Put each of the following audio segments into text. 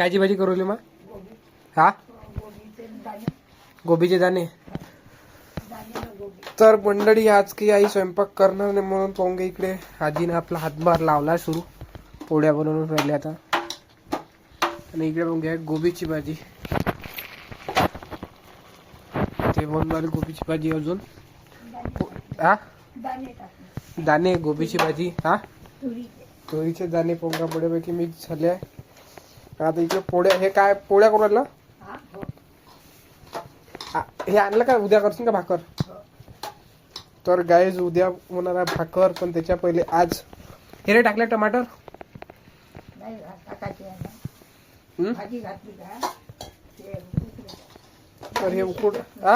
कायची भाजी करू मग हा? गोबीचे दाणे. तर मंडळी आज की आई स्वयंपाक करणार नाही म्हणून घे इकडे आजीने आपला हातभार लावला सुरू. पोळ्या बनवून राहिल्या आता. आणि इकडे पाहून घ्या गोबीची भाजी. ते बनवायला गोबीची भाजी अजून. हा? दाणे गोबीची भाजी. हा? तुरीचे. दाणे पोंगा बड्यापैकी मिक्स झाले आहे. आता इकडे पोळ्या हे काय पोळ्या करू राहिला? आ, हे आणलं का उद्या करशील का भाकर? तर गायज उद्या होणार आहे भाकर पण त्याच्या पहिले आज हे रे टाकले टमाटर? हं? तर हे उकड हा?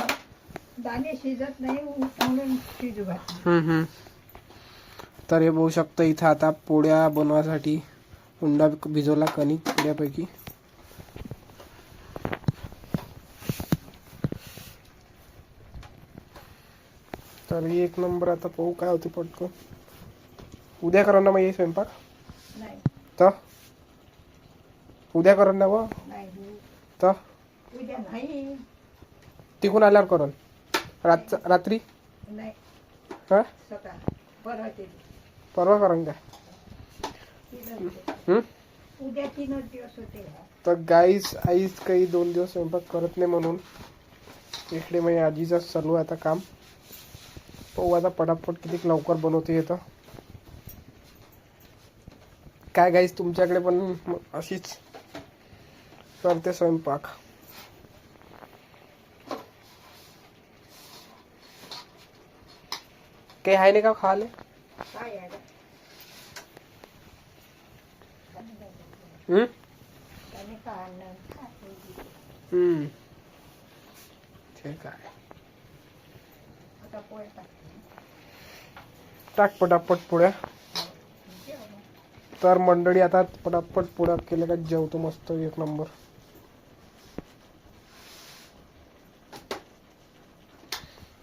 दाणे शिजत नाही. तर हे बघू शकतो इथं आता पोळ्या बनवासाठी उंडा भिजवला कणिक पोळ्यापैकी तर ही एक नंबर आता पाहू काय होते पटकन. उद्या करा ना मग स्वयंपाक? तर? उद्या करा ना व तर? तिकून आल्यावर करून. रात रात्री? हा? परवा करून काय. हम्म? उद्या तीनच दिवस होते तर गाईस आईच काही दोन दिवस स्वयंपाक करत नाही म्हणून. इकडे म्हणजे आजीचं चालू आहे आता काम. पाहू आता पटापट किती लवकर बनवते येतं काय गाईस तुमच्याकडे पण म- अशीच करते स्वयंपाक. काही आहे नाही का खाले काय आहे? टाक. पटापट पुढे जेव मग. तर मंडळी आता पटापट पुढं केलं का जेवतो मस्त एक नंबर.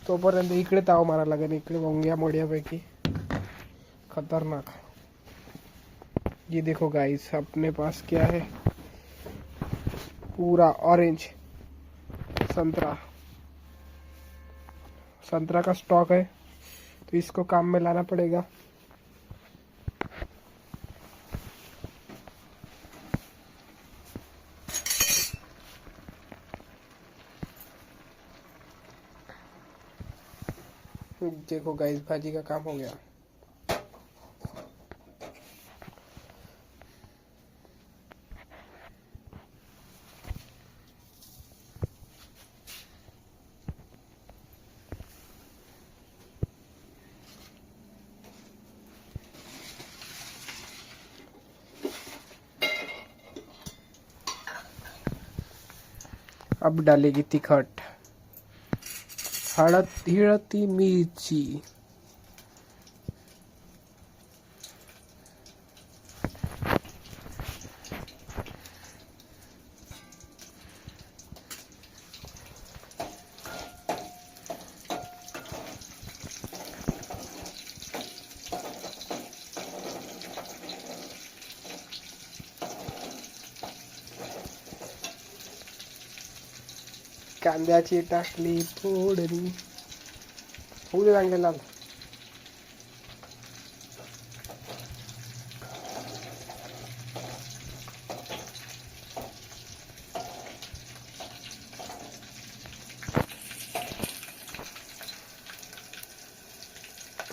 तोपर्यंत इकडे ताव मारा लागेल इकडे वंग्या मड्यापैकी खतरनाक. ये देखो गाइस अपने पास क्या है? पूरा ऑरेंज संतरा। संतरा का स्टॉक है तो इसको काम में लाना पड़ेगा। देखो गाइस भाजी का काम हो गया। अब डालेगी तिखट। हळद हिळती मिरची। कांद्याची टाकली फोडणी. होऊ दे चांगले लाल.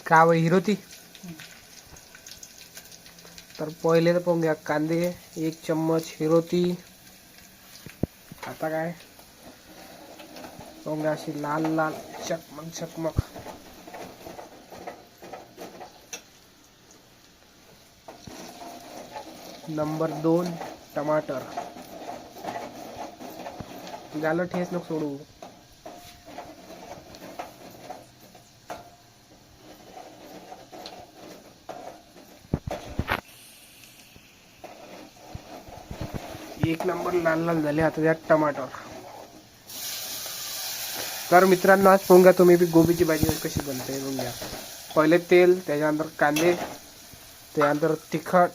का वय हिरोती तर पहिले तर पाहून घ्या कांदे एक चम्मच हिरोती आता काय? पाहून अशी लाल लाल चकमक चकमक. नंबर दोन टमाटर. झालं ठेस नको सोडू. एक नंबर लाल लाल झाले आता त्यात टमाटर. तर मित्रांनो आज पोंगा तुम्ही बी गोबीची भाजी कशी बनते बघून घ्या पहिले तेल त्याच्यानंतर कांदे त्यानंतर तिखट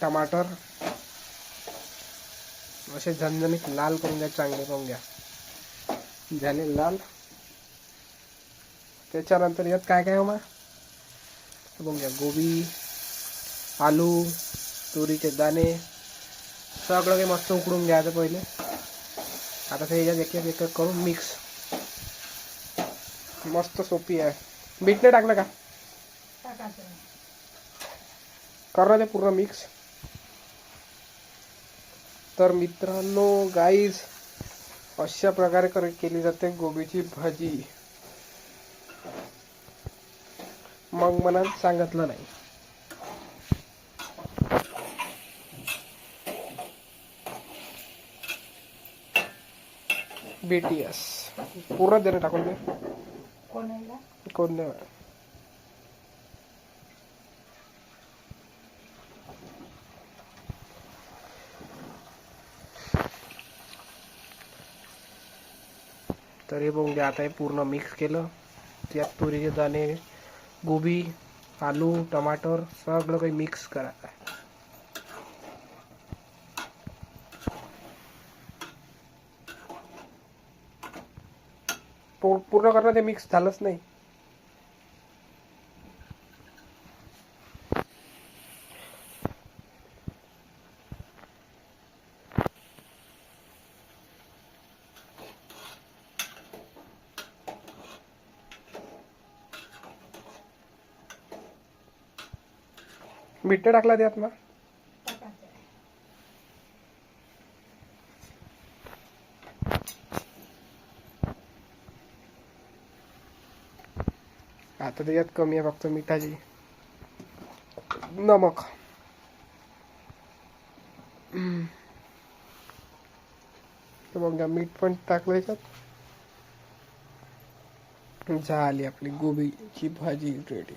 टमाटर असे झणझणीत लाल करून घ्या चांगले करून घ्या. झाले लाल. त्याच्यानंतर यात काय काय हो मग बघून घ्या गोबी आलू तुरीचे दाणे सगळं काही मस्त उकडून घ्यायचं पहिले. आता ते याच्यात एक एक करून मिक्स मस्त सोपी आहे. मीठ नाही टाकलं का? करा ते पूर्ण मिक्स तर मित्रांनो गाईज अशा प्रकारे कर केली जाते गोबीची भाजी. मग मला सांगितलं नाही. बीटीएस पूर्ण देणं टाकून दे. कोणाला? कोण नाही तर हे बघून घ्या आता हे पूर्ण मिक्स केलं. त्यात तुरीचे दाणे गोबी आलू टमाटर सगळं काही मिक्स करायचं आहे पूर्ण करणं ते मिक्स झालंच नाही. मीठ टाकला त्यात ना तर त्याच्यात कमी आहे फक्त मिठाची नमक बघा मीठ पण टाकलं याच्यात झाली आपली गोबीची भाजी रेडी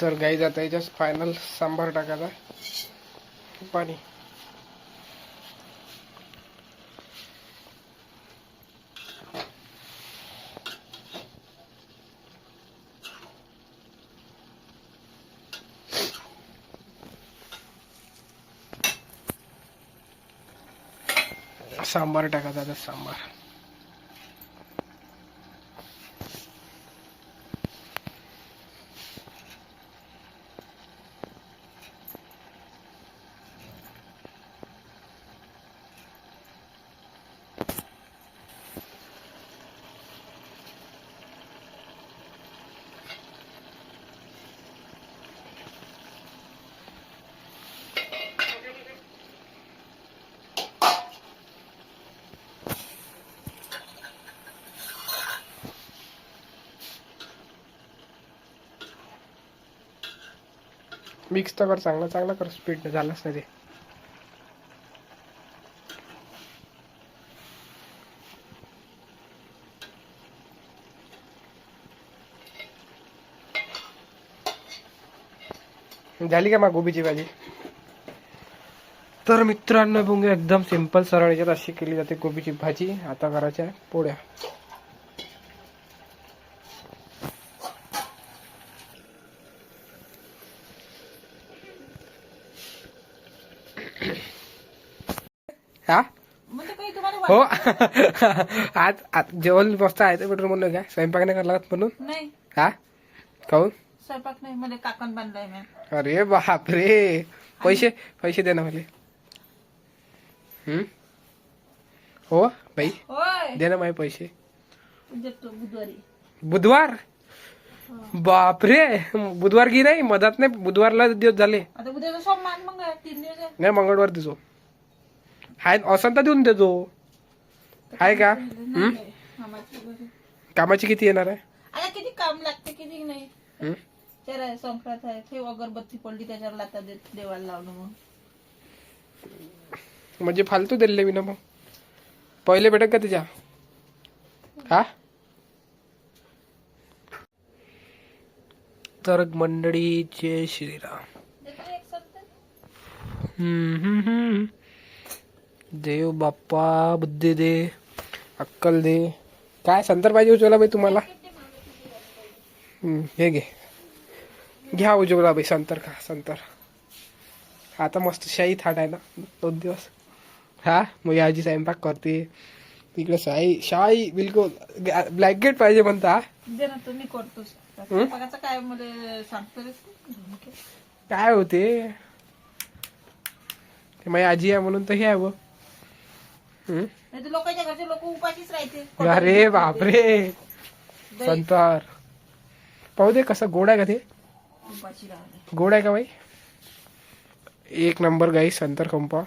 तर गाई जाता याच्यात फायनल सांबार टाकायचा. पाणी. सांबार टाकायचा आता सांबार. मिक्स तर कर चांगलं चांगलं कर स्पीड झालंच नाही ते. झाली का मग गोबीची भाजी? तर मित्रांनो बघूया एकदम सिंपल सरळ याच्यात अशी केली जाते गोबीची भाजी. आता करायच्या पोळ्या हा म्हणजे काही तुम्हाला हो. आज आज जेवण मस्त आहे. ते बेटर म्हणलं काय स्वयंपाक नाही करायला लागत म्हणून? नाही. हा? काहून स्वयंपाक नाही. मला काकण बांधलाय अरे बापरे. पैसे पैसे दे ना मला. हम्म? हो बाई. होय. दे ना माझे पैसे. देतो बुधवारी. बुधवार? बापरे. बुधवार की नाही? मधात नाही. बुधवारला दिवस झाले. आता उद्याचा सोमवार मग तीन दिवस आहे. नाही मंगळवार देतो हाय असं तर देऊन देतो. आहे का? हम्म? कामाची किती येणार आहे? आता किती काम लागते किती नाही. हम्म? तर संक्रांत आहे ठेव अगरबत्ती पडली त्याच्यावर लाता दे- देवाला लावलं मग म्हणजे फालतू दिले मी ना मग. पहिले भेटत का त्याच्या हा? तर मंडळी जय श्रीराम. हम्म, हम्म, हम्म. देव बाप्पा बुद्धी दे अक्कल दे. काय संतर पाहिजे उज्ज्वला बाई तुम्हाला? हे घे. घ्या उज्ज्वला बाई संतर का संतर. आता मस्त शाही थाट आहे ना दोन दिवस. हा मग आजी स्वयंपाक करते. तिकडे शाही शाही बिलकुल ब्लँकेट पाहिजे म्हणता. तुम्ही करतोस काय मला सांगतो काय होते? ते माझी आजी आहे म्हणून तर हे आहे व? नाही तर लोकांच्या घरचे लोक उपाशीच राहते अरे बापरे. संतर. पाहू दे कसं गोड आहे का ते? गोड आहे का बाई? एक नंबर गाई संतर कंपा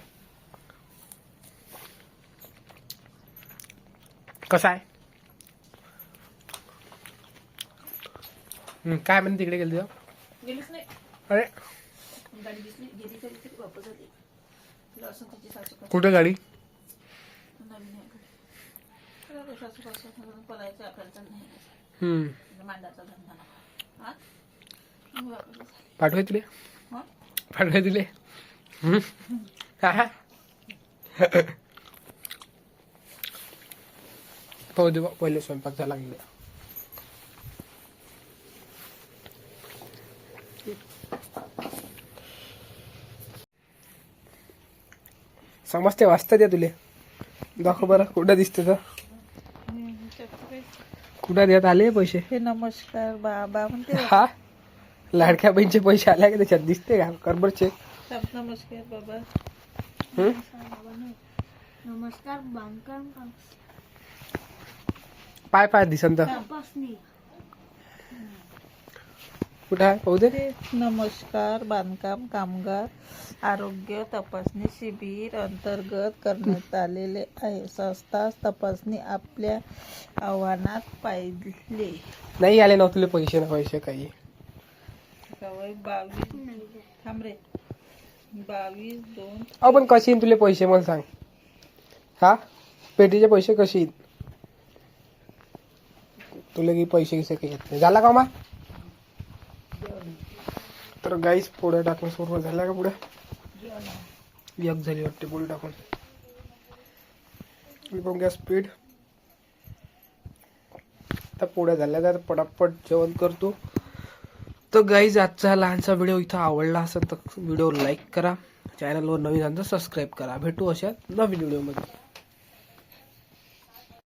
कसा आहे? काय म्हणते तिकडे गेली अरे. गाडी दिसली गेली तरी तरी वापस आली तिला असं तिची सासू का कुठे गाडी नवीन आहे घरी. आपल्याला नाही मांडाचा धंदा पाठवाय तुले पाठवाय तुले पाहू दे पहिले स्वयंपाक झाला गेला समजते वाचता द्या तुले. दाखव बरं कुठं दिसते तर. कुठं देत आले पैसे? हे नमस्कार बाबा म्हणते. हा? लाडक्या बहिणीचे पैसे आले का त्याच्यात? दिसते का? करबर चेक सब नमस्कार बाबा. नमस्कार बांधकाम पाय पाय दिसन तर तपासणी. कुठं आहे? पाहू दे. नमस्कार बांधकाम कामगार आरोग्य तपासणी शिबिर अंतर्गत करण्यात आलेले आहे. संस्था तपासणी आपल्या आव्हानात पाहिले. नाही आले नव्हते तुले पैसे ना पैसे काही. बावीस थांब रे. बावीस दोन अहो पण कसे येईन तुले पैसे मला सांग. हा? पेटीचे पैसे कसे येईन? तुला काही पैसे गिसे काही येत नाही. झाला का मा? तर गाईच पोळ्या टाकून सुरू झाल्या का पुढे? एक झाली वाटते पुढे टाकून. पण गॅस स्पीड आता पुढे झाल्या तर पटापट जेवण करतो. तर गाईज आजचा लहानसा व्हिडिओ इथं आवडला असेल तर व्हिडिओ लाईक करा. चॅनलवर नवीन असेल तर सबस्क्राईब करा. भेटू अशा नवीन व्हिडिओमध्ये